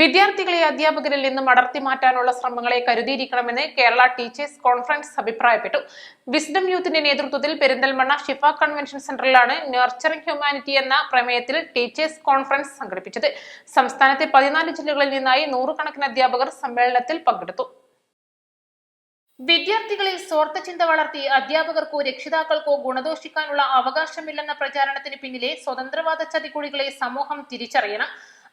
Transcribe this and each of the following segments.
വിദ്യാർത്ഥികളെ അധ്യാപകരിൽ നിന്നും അടർത്തി മാറ്റാനുള്ള ശ്രമങ്ങളെ കരുതിയിരിക്കണമെന്ന് കേരള ടീച്ചേഴ്സ് കോൺഫറൻസ് അഭിപ്രായപ്പെട്ടു. വിസ്ഡം യൂത്തിന്റെ നേതൃത്വത്തിൽ പെരിന്തൽമണ്ണ ഷിഫ കൺവെൻഷൻ സെന്ററിലാണ് നർച്ചറിംഗ് ഹ്യൂമാനിറ്റി എന്ന പ്രമേയത്തിൽ ടീച്ചേഴ്സ് കോൺഫറൻസ് സംഘടിപ്പിച്ചത്. സംസ്ഥാനത്തെ പതിനാല് ജില്ലകളിൽ നിന്നായി നൂറുകണക്കിന് അധ്യാപകർ സമ്മേളനത്തിൽ പങ്കെടുത്തു. വിദ്യാർത്ഥികളിൽ സ്വാർത്ഥ ചിന്ത വളർത്തി അധ്യാപകർക്കോ രക്ഷിതാക്കൾക്കോ ഗുണദോഷിക്കാനുള്ള അവകാശമില്ലെന്ന പ്രചാരണത്തിന് പിന്നിലെ സ്വതന്ത്രവാദ ചതിക്കുഴികളെ സമൂഹം തിരിച്ചറിയണം.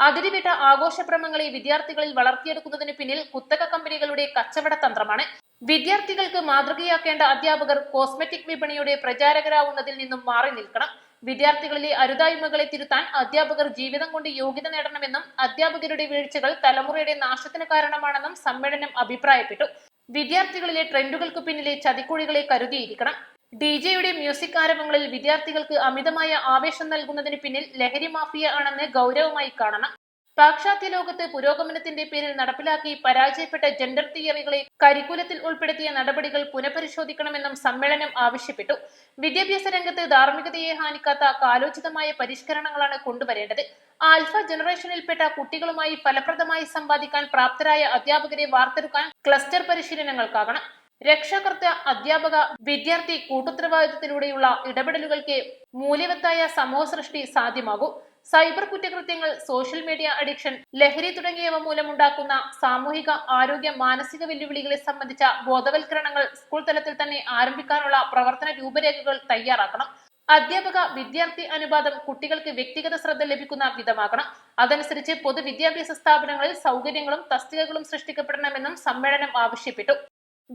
അതിരുവിട്ട ആഘോഷഭ്രമങ്ങളെ വിദ്യാർത്ഥികളിൽ വളർത്തിയെടുക്കുന്നതിന് പിന്നിൽ കുത്തക കമ്പനികളുടെ കച്ചവട തന്ത്രമാണ്. വിദ്യാർത്ഥികൾക്ക് മാതൃകയാക്കേണ്ട അധ്യാപകർ കോസ്മെറ്റിക് വിപണിയുടെ പ്രചാരകരാവുന്നതിൽ നിന്നും മാറി നിൽക്കണം. വിദ്യാർത്ഥികളിലെ അരുതായ്മകളെ തിരുത്താൻ അധ്യാപകർ ജീവിതം കൊണ്ട് യോഗ്യത നേടണമെന്നും അധ്യാപകരുടെ വീഴ്ചകൾ തലമുറയുടെ നാശത്തിന് കാരണമാണെന്നും സമ്മേളനം അഭിപ്രായപ്പെട്ടു. വിദ്യാർത്ഥികളിലെ ട്രെൻഡുകൾക്ക് പിന്നിലെ ചതിക്കുഴികളെ കരുതിയിരിക്കണം. ഡി ജെയുടെ മ്യൂസിക് ആരംഭങ്ങളിൽ വിദ്യാർത്ഥികൾക്ക് അമിതമായ ആവേശം നൽകുന്നതിന് പിന്നിൽ ലഹരി മാഫിയ ആണെന്ന് ഗൗരവമായി കാണണം. പാശ്ചാത്യ ലോകത്ത് പുരോഗമനത്തിന്റെ പേരിൽ നടപ്പിലാക്കി പരാജയപ്പെട്ട ജെൻഡർ തിയറികളെ കരിക്കുലത്തിൽ ഉൾപ്പെടുത്തിയ നടപടികൾ പുനഃപരിശോധിക്കണമെന്നും സമ്മേളനം ആവശ്യപ്പെട്ടു. വിദ്യാഭ്യാസ രംഗത്ത് ധാർമ്മികതയെ ഹാനിക്കാത്ത കാലോചിതമായ പരിഷ്കരണങ്ങളാണ് കൊണ്ടുവരേണ്ടത്. ആൽഫ ജനറേഷനിൽപ്പെട്ട കുട്ടികളുമായി ഫലപ്രദമായി സമ്പാദിക്കാൻ പ്രാപ്തരായ അധ്യാപകരെ വാർത്തെടുക്കാൻ ക്ലസ്റ്റർ പരിശീലനങ്ങൾക്കാകണം. രക്ഷകർത്ത അധ്യാപക വിദ്യാർത്ഥി കൂട്ടുത്തരവാദിത്തത്തിലൂടെയുള്ള ഇടപെടലുകൾക്ക് മൂല്യവത്തായ സമൂഹ സൃഷ്ടി സാധ്യമാകൂ. സൈബർ കുറ്റകൃത്യങ്ങൾ സോഷ്യൽ മീഡിയ അഡിക്ഷൻ ലഹരി തുടങ്ങിയവ മൂലമുണ്ടാക്കുന്ന സാമൂഹിക ആരോഗ്യ മാനസിക വെല്ലുവിളികളെ സംബന്ധിച്ച ബോധവൽക്കരണങ്ങൾ സ്കൂൾ തലത്തിൽ തന്നെ ആരംഭിക്കാനുള്ള പ്രവർത്തന രൂപരേഖകൾ തയ്യാറാക്കണം. അധ്യാപക വിദ്യാർത്ഥി അനുപാതം കുട്ടികൾക്ക് വ്യക്തിഗത ശ്രദ്ധ ലഭിക്കുന്ന വിധമാകണം. അതനുസരിച്ച് പൊതുവിദ്യാഭ്യാസ സ്ഥാപനങ്ങളിൽ സൗകര്യങ്ങളും തസ്തികകളും സൃഷ്ടിക്കപ്പെടണമെന്നും സമ്മേളനം ആവശ്യപ്പെട്ടു.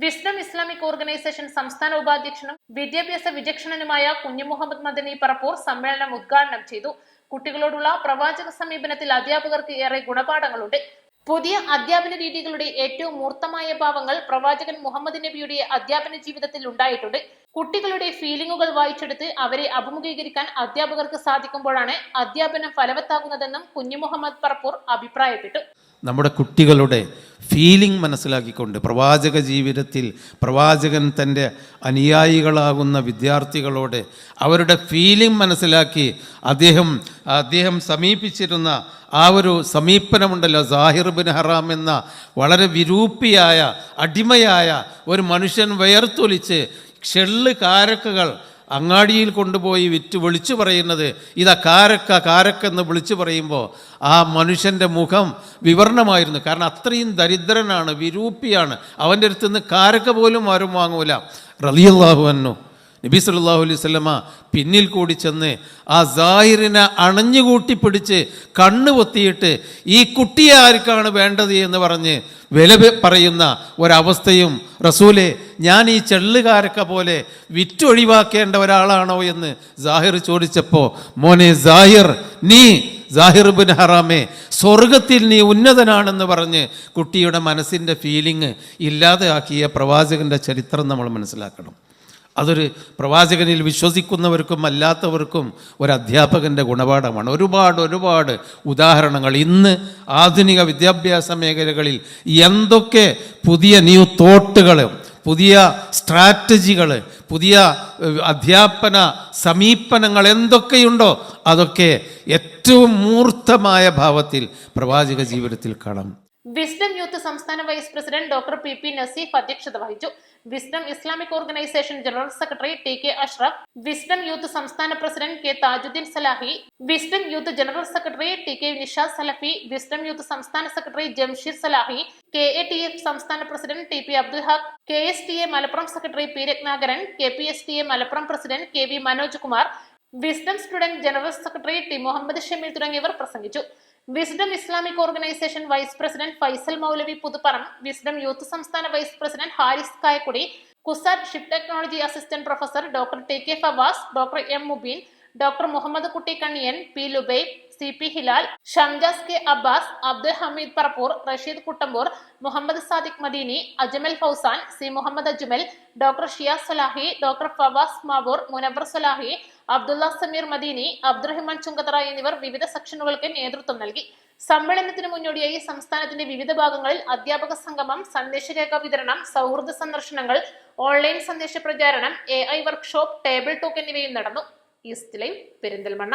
വിസ്ഡം ഇസ്ലാമിക് ഓർഗനൈസേഷൻ സംസ്ഥാന ഉപാധ്യക്ഷനും വിദ്യാഭ്യാസ വിചക്ഷണനുമായ കുഞ്ഞു മുഹമ്മദ് മദനി പറപ്പൂർ സമ്മേളനം ഉദ്ഘാടനം ചെയ്തു. കുട്ടികളോടുള്ള പ്രവാചക സമീപനത്തിൽ അധ്യാപകർക്ക് ഏറെ ഗുണപാഠങ്ങളുണ്ട്. പുതിയ അധ്യാപന രീതികളുടെ ഏറ്റവും മൂർത്തമായ ഭാവങ്ങൾ പ്രവാചകൻ മുഹമ്മദ് നബിയുടെ അധ്യാപന ജീവിതത്തിൽ ഉണ്ടായിട്ടുണ്ട്. കുട്ടികളുടെ ഫീലിംഗുകൾ വായിച്ചെടുത്ത് അവരെ അഭിമുഖീകരിക്കാൻ അധ്യാപകർക്ക് സാധിക്കുമ്പോഴാണ് അധ്യാപനം ഫലവത്താകുന്നതെന്നും കുഞ്ഞു മുഹമ്മദ് പറപ്പൂർ അഭിപ്രായപ്പെട്ടു. നമ്മുടെ കുട്ടികളുടെ ഫീലിംഗ് മനസ്സിലാക്കിക്കൊണ്ട് പ്രവാചക ജീവിതത്തിൽ പ്രവാചകൻ തന്റെ അനുയായികളാകുന്ന വിദ്യാർത്ഥികളോട് അവരുടെ ഫീലിംഗ് മനസ്സിലാക്കി അദ്ദേഹം അദ്ദേഹം സമീപിച്ചിരുന്ന ആ ഒരു സമീപനമുണ്ടല്ലോ സാഹിർ ബിൻ ഹറാം എന്ന വളരെ വിരൂപിയായ അടിമയായ ഒരു മനുഷ്യൻ വയർത്തൊലിച്ച് ഷെള്ള് കാരക്കകൾ അങ്ങാടിയിൽ കൊണ്ടുപോയി വിറ്റ് വിളിച്ചു പറയുന്നത് ഇതാ കാരക്ക കാരക്കെന്ന് വിളിച്ചു പറയുമ്പോൾ ആ മനുഷ്യന്റെ മുഖം വിവരണമായിരുന്നു. കാരണം അത്രയും ദരിദ്രനാണ് വിരൂപ്പിയാണ് അവന്റെ അടുത്ത് നിന്ന് കാരക്ക പോലും ആരും വാങ്ങൂല. റലിയല്ലാഹു അന്നു നബി സല്ലല്ലാഹു അലൈഹി വസല്ലമ പിന്നിൽ കൂടി ചെന്ന് ആ സാഹിറിനെ അണഞ്ഞുകൂട്ടി പിടിച്ച് കണ്ണ് പൊത്തിയിട്ട് ഈ കുട്ടിയെ ആർക്കാണ് വേണ്ടത് എന്ന് പറഞ്ഞ് വില പറയുന്ന ഒരവസ്ഥയും റസൂലെ ഞാൻ ഈ ചെള്ളുകാരക്ക പോലെ വിറ്റൊഴിവാക്കേണ്ട ഒരാളാണോ എന്ന് സാഹിർ ചോദിച്ചപ്പോൾ മോനെ സാഹിർ നീ സാഹിർ ബിൻ ഹറാമേ സ്വർഗത്തിൽ നീ ഉന്നതനാണെന്ന് പറഞ്ഞ് കുട്ടിയുടെ മനസ്സിന്റെ ഫീലിംഗ് ഇല്ലാതെയാക്കിയ പ്രവാചകന്റെ ചരിത്രം നമ്മൾ മനസ്സിലാക്കണം. അതൊരു പ്രവാചകനിൽ വിശ്വസിക്കുന്നവർക്കും അല്ലാത്തവർക്കും ഒരു അധ്യാപകന്റെ ഗുണപാഠമാണ്. ഒരുപാട് ഒരുപാട് ഉദാഹരണങ്ങൾ. ഇന്ന് ആധുനിക വിദ്യാഭ്യാസ മേഖലകളിൽ എന്തൊക്കെ പുതിയ ന്യൂ തോട്ടുകൾ പുതിയ സ്ട്രാറ്റജികൾ പുതിയ അധ്യാപന സമീപനങ്ങൾ എന്തൊക്കെയുണ്ടോ അതൊക്കെ ഏറ്റവും മൂർത്തമായ ഭാവത്തിൽ പ്രവാചക ജീവിതത്തിൽ കാണാം. വിസ്ഡം യൂത്ത് സംസ്ഥാന vice president doctor P P Naseef അധ്യക്ഷത വഹിച്ചു. Wisdom Islamic organisation general secretary T K Ashraf wisdom youth സംസ്ഥാന president K Thajudheen Salahi wisdom youth general secretary T K Nishad Salafi wisdom youth സംസ്ഥാന secretary Jamsheer Salahi K A T F സംസ്ഥാന president T P Abdul Haq K S T A Malappuram secretary P Rathnakaran K P S T A Malappuram president K V Manoj Kumar wisdom student general secretary T Muhammad Shameel തുടങ്ങിയവർ പ്രസംഗിച്ചു. Wisdom Islamic organisation vice president Faisal Moulavi Puthupparam wisdom youth സംസ്ഥാന vice president Haris Kayakkudi CUSAT ship technology assistant professor doctor T K Fawas doctor M Mubeen doctor Muhammad Kutty Kanniyan P Lubai C P Hilal Shamjas K Abbas Abdul Hameed Parappur Rasheed Kuttampur Muhammad Sadiq Madeeni Ajmal Fauzan C Muhammad Ajmal doctor Shiyas Salahi doctor Fawas Mavoor Munavar Salahi Abdulla Sameer Madeeni Abdurahiman Chungathara എന്നിവർ വിവിധ സെക്ഷനുകൾക്ക് നേതൃത്വം നൽകി. സമ്മേളനത്തിന് മുന്നോടിയായി സംസ്ഥാനത്തിന്റെ വിവിധ ഭാഗങ്ങളിൽ അധ്യാപക സംഗമം സന്ദേശരേഖ വിതരണം സൗഹൃദ സന്ദർശനങ്ങൾ ഓൺലൈൻ സന്ദേശ പ്രചാരണം A I workshop table talk എന്നിവയും നടന്നു. East live Perinthalmanna.